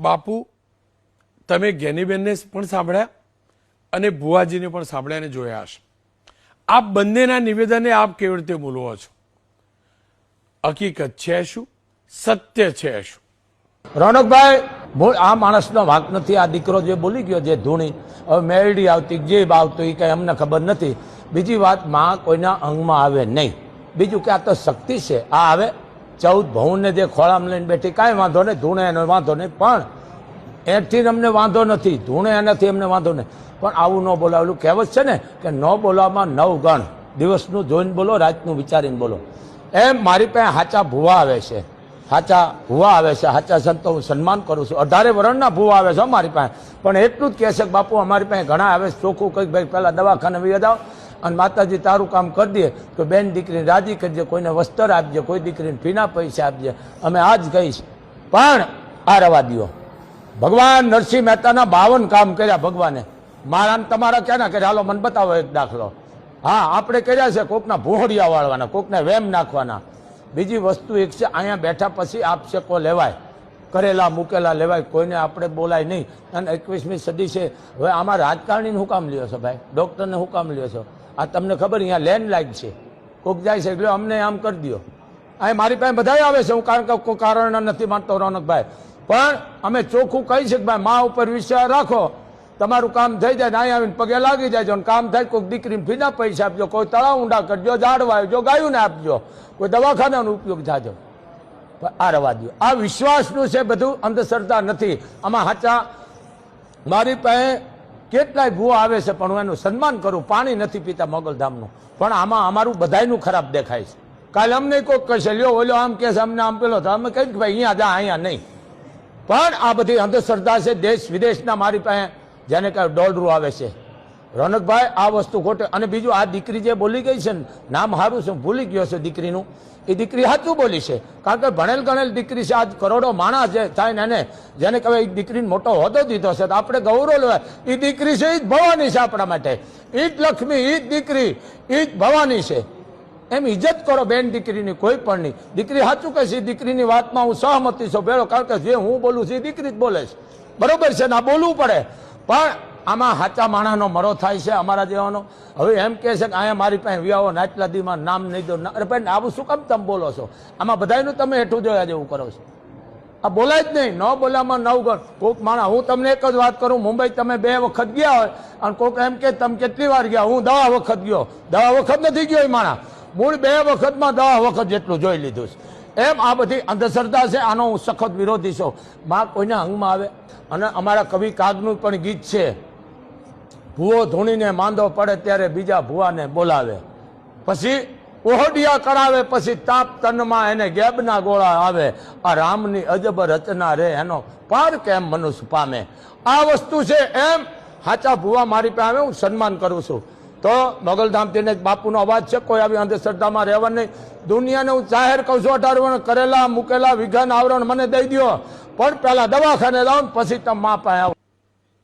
બાપુ, તમે જ્ઞાનીબેનને પણ સાંભળ્યા અને ભુવાજીને પણ સાંભળ્યા અને જોયા હશે. આપ બંનેના નિવેદને આપ કેવી રીતે બોલવો છો? હકીકત છે શું? સત્ય છે શું? રોનકભાઈ આ માણસનો વાંક નથી. આ દીકરો જે બોલી ગયો, જે ધૂણી, હવે મેરડી આવતી જે આવતો એ કંઈ અમને ખબર નથી. બીજી વાત, માં કોઈના અંગમાં આવે નહીં. બીજું કે આ તો શક્તિ છે. આ આવે ચૌદ ભવનને જે ખોળામાં લઈને બેઠી, કાંઈ વાંધો નહીં, ધૂણે એનો વાંધો નહીં, પણ એથી અમને વાંધો નથી, ધૂણે એનાથી અમને વાંધો નહીં. પણ આવું ન બોલાવેલું. કહેવત છે ને કે ન બોલાવવામાં નવ ગણ. દિવસનું જોઈને બોલો, રાતનું વિચારીને બોલો. એમ મારી પાસે હાચા ભૂવા આવે છે. હાચા ભૂવા આવે છે. હાચા સંતો હું સન્માન કરું છું. અઢારે વરણના ભૂવા આવે છે મારી પાસે. પણ એટલું જ કહે છે કે બાપુ, અમારી પાસે ઘણા આવે છે. ચોખ્ખું કંઈક ભાઈ પહેલાં દવાખાને વહી જાઓ અને માતાજી તારું કામ કરી દે તો બેન દીકરીને રાજી કરજે, કોઈને વસ્ત્ર આપજે, કોઈ દીકરીને ફીના પૈસા આપજે. અમે આ જ કહીશ. પણ આ રવા દો ભગવાન નરસિંહ મહેતાના બાવન કામ કર્યા ભગવાને. મારા તમારા ક્યાં કર્યા? હાલો, મને બતાવો એક દાખલો. હા, આપણે કર્યા છે કોકના ભોહડિયા વાળવાના, કોકને વેમ નાખવાના. બીજી વસ્તુ એક છે, અહીંયા બેઠા પછી આપશેકો લેવાય. કરેલા, મૂકેલા લેવાય, કોઈને આપણે બોલાય નહીં. અને એકવીસમી સદી છે. હવે આમાં રાજકારણીને હું કામ લ્યો છો ભાઈ, ડૉક્ટરને હું કામ લ્યો છો? આ તમને ખબર અહીંયા લેન્ડલાઇન છે. કોક જાય છે એટલે અમને આમ કરી દો આ મારી પાસે બધાય આવે છે, હું કારણ કે કોઈ કારણ નથી માનતો રોનકભાઈ. પણ અમે ચોખ્ખું કહી છે કે ભાઈ, મા ઉપર વિશ્વાસ રાખો. તમારું કામ થઈ જાય ને અહીં આવીને પગે લાગી જાય અને કામ થાય કોઈક દીકરીને ફીના પૈસા આપજો, કોઈ તળાવ ઊંડા કરજો ઝાડ ગાયું ગાયોને આપજો. કોઈ દવાખાનાનો ઉપયોગ થાજો. આ રવા દો આ વિશ્વાસનું છે બધું અંધશ્રદ્ધા નથી. આમાં હાચા મારી પાસે કેટલાય ભૂવા આવે છે, પણ હું એનું સન્માન કરું, પાણી નથી પીતા મોગલધામનું. પણ આમાં અમારું બધાયનું ખરાબ દેખાય છે. કાલે અમને કોઈક કહેશે, લ્યો, ઓલો આમ કે છે, અમને આમ પેલો તો અમે કહીએ કે ભાઈ, અહીંયા જા, અહીંયા નહીં. પણ આ બધી અંધશ્રદ્ધા છે, દેશ વિદેશના મારી પાસે, જેને કહે ડોલરું આવે છે. રોનકભાઈ, આ વસ્તુ ખોટે. અને બીજું, આ દીકરી જે બોલી ગઈ છે ને, નામ સારું છે ભૂલી ગયો છે દીકરીનું. એ દીકરી સાચું બોલી છે. કારણ કે ભણેલ ગણેલ દીકરી છે, આજ કરોડો માણસ છે થાય ને એને, જેને કહેવાય એ દીકરીને મોટો હોદ્દો દીધો છે. તો આપણે ગૌરવ લેવાય. એ દીકરી છે, એ જ ભવાની છે આપણા માટે. એ જ લક્ષ્મી, એ જ દીકરી, એ જ ભવાની છે. એમ ઇજ્જત કરો બેન દીકરીની, કોઈ પણ નહીં. દીકરી સાચું કહે છે, એ દીકરીની વાતમાં હું સહમતી છું. ભેળો, કારણ કે જે હું બોલું છું, એ દીકરી જ બોલે છે. બરોબર છે ને, આ બોલવું પડે. પણ આમાં સાચા માણસનો મરો થાય છે અમારા જેવાનો. હવે એમ કહે છે કે અહીંયા મારી પાસે વ્યાવો નાટલા દીમાં નામ નહીં દો. અરે ભાઈ, આવું શું કામ તમે બોલો છો? આમાં બધાનું તમે હેઠું જોયા જેવું કરો છો. આ બોલાય જ નહીં. ન બોલામાં નવ ગણ કોક માણા હું તમને એક જ વાત કરું, મુંબઈ તમે બે વખત ગયા હોય, અને કોક એમ કે તમે કેટલી વાર ગયા? હું દવા વખત ગયો. દવા વખત નથી ગયો એ માણા મૂળ બે વખતમાં દવા વખત જેટલું જોઈ લીધું છે. એમ આ બધી અંધશ્રદ્ધા છે, આનો હું સખત વિરોધી છું. માં કોઈના અંગમાં આવે? અને અમારા કવિ કાગનું પણ ગીત છે. ભૂવો ધૂણીને માંદો પડે ત્યારે બીજા ભૂવાને બોલાવે. પછી ઓહડિયા કરાવે, પછી તાપ તનમાં એને ગેબના ગોળા આવે. આ રામની અજબ રચના રે, એનો પાર કેમ મનુષ્ય પામે? આ વસ્તુ છે એમ હાચા ભૂવા મારી પાસે હું સન્માન કરું છું. તો મોગલધામથીને બાપુનો અવાજ છે, કોઈ આવી અંધશ્રદ્ધામાં રહેવા નહીં. દુનિયાને હું જાહેર કહું છું અઢાર વર્ષ કરેલા, મૂકેલા, વિઘન આવરણ મને દઈ દો પણ પહેલા દવાખાને લાવો પછી તમે મા પાસે આવો.